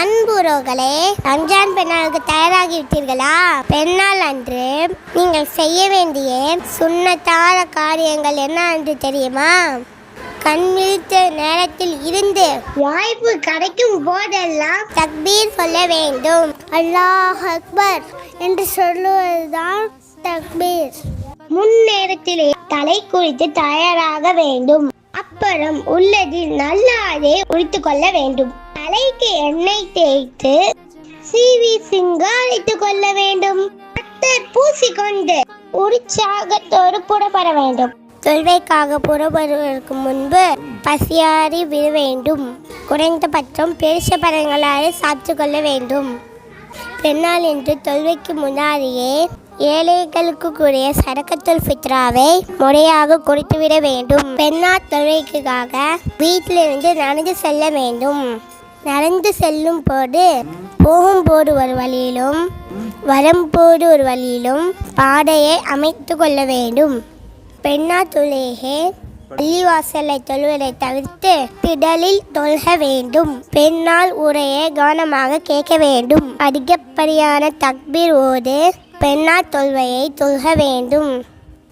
அன்புறவுகளே ரம்ஜான் பெண்ணாளுக்கு தயாராகி விட்டீர்களா? பெண்ணால் அன்று நீங்கள் செய்ய வேண்டிய சுண்ணத்தான காரியங்கள் என்ன என்று தெரியுமா? கண் விழித்த நேரத்தில் இருந்து வாய்ப்பு கிடைக்கும் போதெல்லாம் தக்பீர் சொல்ல வேண்டும். அல்லாஹ் அக்பர் என்று சொல்லுவதுதான் தக்பீர். முன் நேரத்திலே தலை குளித்து தயாராக வேண்டும். அப்புறம் உள்ளதில் நல்லாதே உரித்து கொள்ள வேண்டும். தலைக்கு எண்ணெய் தேய்த்து சீவி சிங்காரித்துக் கொள்ள வேண்டும். அத்தர் பூசிக்கொண்டு உற்சாகத்தோடு புறப்பட வேண்டும். தொல்வைக்காக புறப்படுவதற்கு முன்பு பசியாறி விட வேண்டும். குறைந்தபட்சம் பெருச பழங்களாலே சாப்பிட்டு கொள்ள வேண்டும். பெண்ணால் என்று தொல்வைக்கு முன்னாடியே ஏழைகளுக்கு கூடிய சரக்கத்துல் ஃபித்ராவை முறையாக கொடுத்துவிட வேண்டும். பெண்ணால் தொழிலுக்காக வீட்டிலிருந்து நடந்து செல்ல வேண்டும். நடந்து செல்லும் போது போகும்போது ஒரு வழியிலும் வரும்போது ஒரு வழியிலும் பாதையை அமைத்து கொள்ள வேண்டும். பெண்ணா தொழுகே பள்ளிவாசலை தொழுவதை தவிர்த்து திடலில் தொல்க வேண்டும். பெண்ணால் உரையை கவனமாக கேட்க வேண்டும். அதிகப்படியான தக்பீர் ஓது பெண்ணா தொல்வையை தொல்க வேண்டும்.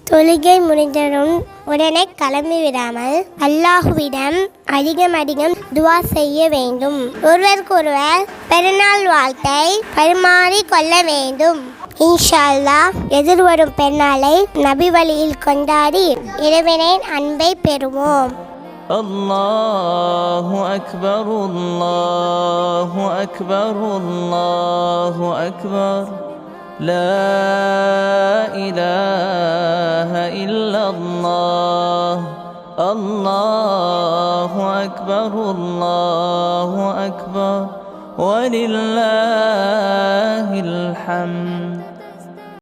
தொழுகை முடிந்ததும் உடனே கிளம்பி விடாமல் அல்லாஹுவிடம் அதிகம் அதிகம் துவா செய்ய வேண்டும் ஒருவருக்கொருவர் பெருநாள் வாழ்த்தை பரிமாறி கொள்ள வேண்டும் இன்ஷா அல்லாஹ் எதிர்வரும் பெருநாளை நபி வழியில் கொண்டாடி இறைவனின் அன்பை பெறுவோம் الله أكبر الله أكبر الله أكبر لا إله إلا الله. الله أكبر الله أكبر. ولله الحمد.